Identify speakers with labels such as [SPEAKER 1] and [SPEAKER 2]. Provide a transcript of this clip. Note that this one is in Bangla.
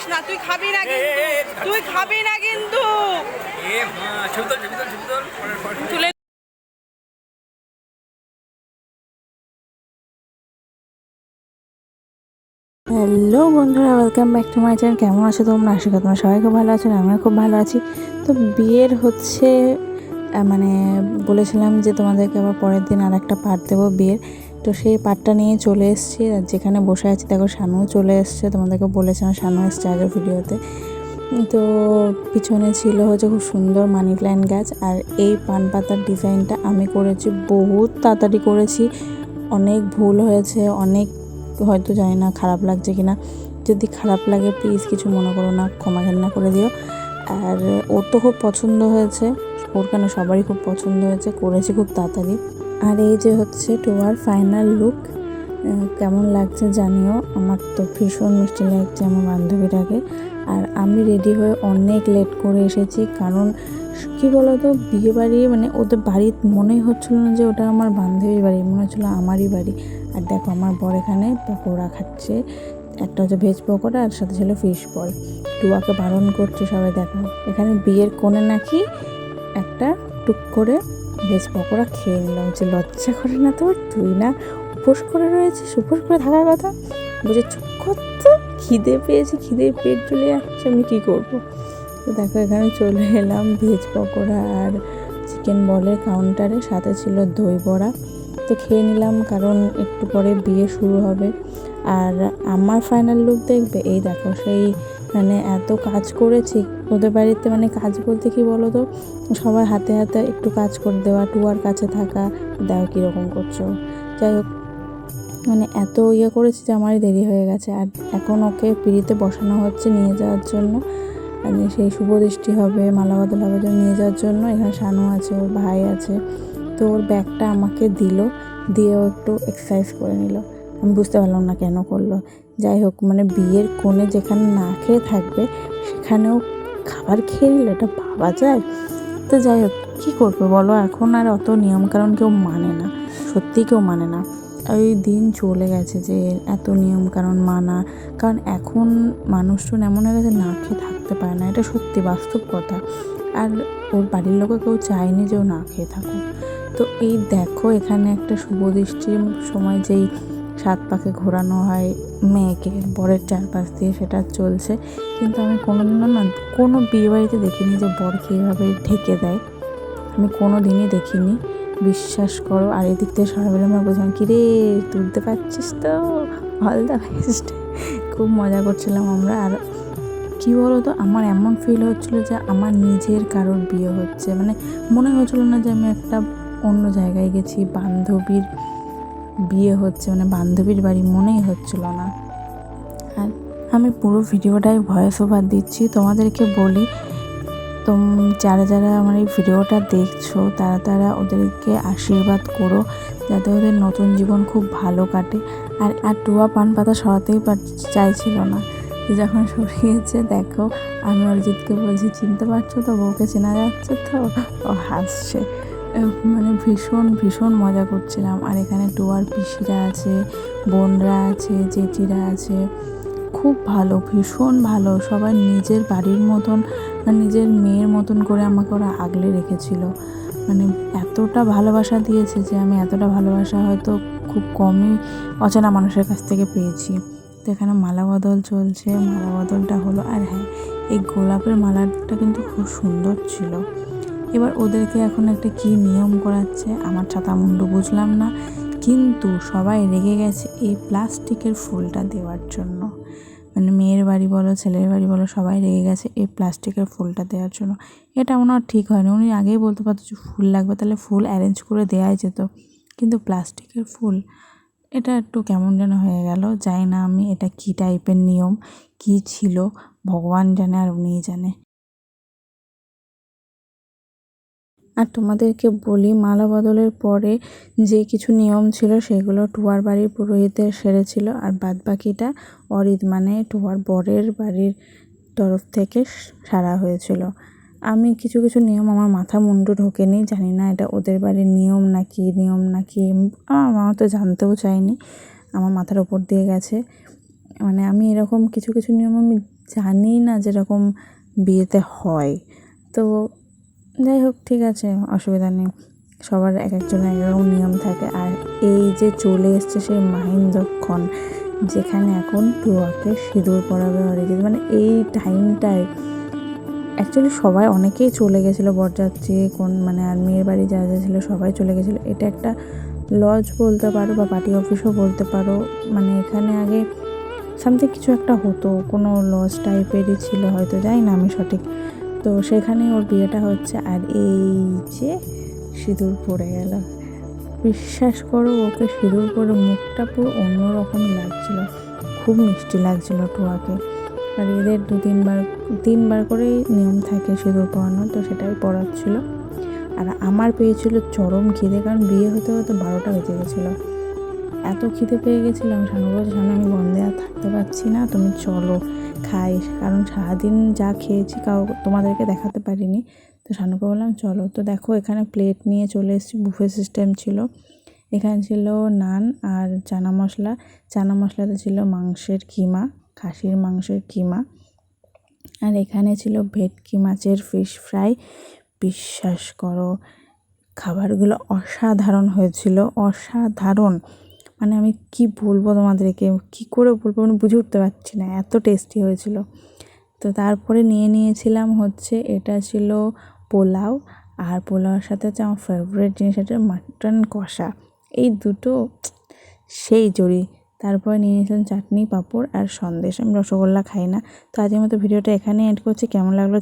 [SPEAKER 1] যাস না তুই খাবি না কিন্তু। তুই খাবি। না কিন্তু।
[SPEAKER 2] তোল
[SPEAKER 3] হ্যালো বন্ধুরা welcome back to my channel কেমন আছো তোমরা? আশা করি তোমরা সবাই খুব ভালো আছো আমিও খুব ভালো আছি। তো বিয়ের হচ্ছে আহ, মানে বলেছিলাম যে তোমাদেরকে আবার পরের দিন আর একটা পার্ট দেবো বিয়ের। তো সেই পার্টটা নিয়ে চলে এসেছি। আর যেখানে বসে আছি, দেখো শানুও চলে এসছে। তোমাদেরকে বলেছিলাম শানু এসছে আগের ভিডিওতে। তো পিছনে ছিল হচ্ছে খুব সুন্দর মানি প্ল্যান্ট গাছ। আর এই পান পাতার ডিজাইনটা আমি করেছি, বহুত তাড়াতাড়ি করেছি। অনেক ভুল হয়েছে, অনেক হয়তো জানি না খারাপ লাগছে কিনা। যদি খারাপ লাগে প্লিজ কিছু মনে করো না, ক্ষমা ঘেন্না করে দিও। আর ওর তো খুব পছন্দ হয়েছে, ওর কেন সবারই খুব পছন্দ হয়েছে, করেছি খুব তাড়াতাড়ি। আর এই যে হচ্ছে টুয়ার ফাইনাল লুক কেমন লাগছে জানিও। আমার তো ভীষণ মিষ্টি লাগছে আমার বান্ধবীটাকে। আর আমি রেডি হয়ে অনেক লেট করে এসেছি, কারণ কি বলতো, বিয়ে বাড়ি মানে ওদের বাড়ি মনেই হচ্ছিল না যে ওটা আমার বান্ধবীর বাড়ি, মনে হচ্ছিল আমারই বাড়ি। আর দেখো আমার বর এখানে পকোড়া খাচ্ছে, একটা হচ্ছে ভেজ পকোড়া আর সাথে ছিল ফিশ বল টুয়াকে বারণ করছে সবাই, দেখো। এখানে বিয়ের কোণে নাকি একটা টুক করে ভেজ পকোড়া খেয়ে নিলাম। যে লজ্জা করে না তোর? তুই না উপোস করে রয়েছিস, উপোস করে থাকার কথা? বলছে, চুপ খিদে পেয়েছি, খিদে পেট চলে যাচ্ছে আমি কী করব? তো দেখো, এখানে চলে এলাম ভেজ পকোড়া আর চিকেন বলের কাউন্টারে সাথে ছিল দই বড়া। তো খেয়ে নিলাম, কারণ একটু পরে বিয়ে শুরু হবে। আর আমার ফাইনাল লুক দেখবে, এই দেখো, সেই মানে এত কাজ করেছি। ওদের বাড়িতে মানে কাজ বলতে কি বলো তো সবার হাতে হাতে একটু কাজ করে দেওয়া, টুয়ার কাছে থাকা দেখো কীরকম করছ। যাই হোক মানে এত ইয়ে করেছি যে আমারই দেরি হয়ে গেছে। আর এখন ওকে পিড়িতে বসানো হচ্ছে নিয়ে যাওয়ার জন্য। মানে সেই শুভ দৃষ্টি হবে, মালা বদল হবে নিয়ে যাওয়ার জন্য। এখানে শানু আছে, ওর ভাই আছে। তো ওর ব্যাগটা আমাকে দিল, দিয়ে ও একটু এক্সারসাইজ করে নিল। আমি বুঝতে পারলাম না কেন করল। যাই হোক মানে বিয়ের কোণে যেখানে না খেয়ে থাকবে, সেখানেও খাবার খেয়ে নিল এটা ভাবা যায়। তো যাই হোক, কী করবে বলো? এখন আর অত নিয়মকানুন কেউ মানে না সত্যি কেউ মানে না। ওই দিন চলে গেছে যে এত নিয়ম কারণ মানা, কারণ এখন মানুষজন এমন হয়ে গেছে না খেয়ে থাকতে পারে না, এটা সত্যি বাস্তব কথা। আর ওর বাড়ির লোকও কেউ চায়নি যে ও না খেয়ে থাকুক। তো এই দেখো, এখানে একটা শুভ দৃষ্টির সময় যেই সাত পাকে ঘোরানো হয়, মেয়েকে বরের চারপাশ দিয়ে সেটা চলছে। কিন্তু আমি কোনোদিনও না, কোনো বিয়ে বাড়িতে দেখিনি যে বরকে এইভাবে ঢেকে দেয়। আমি কোনো দিনই দেখিনি। বিশ্বাস করো, আর এদিক থেকে সবাই আমরা বলছিলাম, কিরে, তুলতে পারছিস তো? অল দ্য বেস্ট খুব মজা করছিলাম আমরা। আর কী বলো তো আমার এমন ফিল হচ্ছিল যে আমার নিজের কারোর বিয়ে হচ্ছে। মানে মনে হচ্ছিল না যে আমি একটা অন্য জায়গায় গেছি, বান্ধবীর বিয়ে হচ্ছে মানে বান্ধবীর বাড়ি মনেই হচ্ছিল না। আর আমি পুরো ভিডিওটাই ভয়েস ওভার দিচ্ছি। তোমাদেরকে বলি, তোম, যারা যারা আমার এই ভিডিওটা দেখছ, তারা তারা ওদেরকে আশীর্বাদ করো, যাতে ওদের নতুন জীবন খুব ভালো কাটে। আর আর টুয়া পান পাতা সরাতেই পার, চাইছিল না। যখন সরিয়েছে, দেখো, আমি অরিজিৎকে বলছি, চিনতে পারছ তো? বউকে চেনা যাচ্ছে তো? ও হাসছে। মানে ভীষণ ভীষণ মজা করছিলাম। আর এখানে টুয়ার পিসিরা আছে, বোনরা আছে, জেঠিরা আছে। খুব ভালো, ভীষণ ভালো। সবাই নিজের বাড়ির মতন আর নিজের মেয়ের মতন করে আমাকে ওরা আগলে রেখেছিল। মানে এতটা ভালোবাসা দিয়েছে যে আমি এতটা ভালোবাসা হয়তো খুব কমই অচেনা মানুষের কাছ থেকে পেয়েছি। তো এখানে মালা বদল চলছে। মালা বদলটা হলো, আর হ্যাঁ এই গোলাপের মালাটা কিন্তু খুব সুন্দর ছিল। এবার ওদেরকে এখন একটা কী নিয়ম করাচ্ছে? আমার ছাতা মুন্ডু বুঝলাম না। কিন্তু সবাই রেগে গেছে এই প্লাস্টিকের ফুলটা দেওয়ার জন্য। মানে মেয়ের বাড়ি বলো, ছেলের বাড়ি বলো, সবাই রেগে গেছে এই প্লাস্টিকের ফুলটা দেওয়ার জন্য। এটা ওনার ঠিক হয়নি। উনি আগেই বলতে পারতো যে ফুল লাগবে, তাহলে ফুল অ্যারেঞ্জ করে দেওয়াই যেত। কিন্তু প্লাস্টিকের ফুল, এটা একটু কেমন যেন হয়ে গেল। জানি না আমি এটা কী টাইপের নিয়ম, কী ছিল, ভগবান জানে আর উনিই জানে। আর তোমাদেরকে বলি, মালা বদলের পরে যে কিছু নিয়ম ছিল সেগুলো টুয়ার বাড়ির পুরোহিতের সেরেছিল। আর বাদ বাকিটা অরিত মানে টুয়ার বরের বাড়ির তরফ থেকে সারা হয়েছিল। আমি কিছু কিছু নিয়ম আমার মাথা মুন্ডু ঢোকেনি, জানি না এটা ওদের বাড়ির নিয়ম না কি নিয়ম না কি আমার তো জানতেও চাইনি, আমার মাথার ওপর দিয়ে গেছে। মানে আমি এরকম কিছু কিছু নিয়ম আমি জানি না যেরকম বিয়েতে হয়। তো যাই হোক, ঠিক আছে, অসুবিধা নেই। সবার এক একজনের এক রকম নিয়ম থাকে। আর এই যে চলে এসছে সেই মাহিন্দ্রক্ষণ, যেখানে এখন টুয়াকে সিঁদুর পরাবে অরিজিৎ মানে এই টাইমটায় অ্যাকচুয়ালি সবাই অনেকেই চলে গেছিল, বরযাত্রী, কোন মানে আর মেয়ের বাড়ি যা যা ছিল সবাই চলে গেছিল। এটা একটা লজ বলতে পারো বা পার্টি অফিসও বলতে পারো। মানে এখানে আগে সামথিং কিছু একটা হতো, কোনো লজ টাইপেরই ছিল হয়তো, জানি না আমি সঠিক। তো সেখানে ওর বিয়েটা হচ্ছে আর এই যে সিঁদুর পড়ে গেল। বিশ্বাস করো, ওকে সিঁদুর পরে মুখটা পুরো অন্যরকমই লাগছিল। খুব মিষ্টি লাগছিল টুয়াকে। আর এদের দু তিনবার তিনবার করেই নিয়ম থাকে সিঁদুর পরানোর, তো সেটাই পড়াচ্ছিল আর আমার পেয়েছিল চরম খিদে, কারণ বিয়ে হতে হতে বারোটা বেজে গেছিল। এত খিদে পেয়ে গেছিলাম সানু বলছে সামনে আমি বন্ধে আর থাকতে পারছি না, তুমি চলো, খাই। কারণ সারাদিন যা খেয়েছি, কাউ, তোমাদেরকে দেখাতে পারিনি। তো সানুকে বললাম, চলো। তো দেখো, এখানে প্লেট নিয়ে চলে এসেছি বুফে সিস্টেম ছিল। এখানে ছিল নান আর চানা মশলা। চানা মশলাতে ছিল মাংসের কিমা, খাসির মাংসের কিমা। আর এখানে ছিল ভেটকি মাছের ফিশ ফ্রাই বিশ্বাস করো, খাবারগুলো অসাধারণ হয়েছিল, অসাধারণ। মানে আমি কি বলব তোমাদেরকে? কি করে বলব মানে বুঝে উঠতে পারছি না। এত টেস্টি হয়েছিল। তো তারপরে নিয়ে নিয়েছিলাম হচ্ছে, এটা ছিল পোলাও আর পোলাওর সাথে হচ্ছে আমার ফেভারিট জিনিস হচ্ছে মাটন কষা। এই দুটো সেই জড়ি তারপরে নিয়ে নিয়েছিলাম চাটনি, পাঁপড় আর সন্দেশ। আমি রসগোল্লা খাই না। তো আজকের মতো ভিডিওটা এখানে এড করছি। কেমন লাগল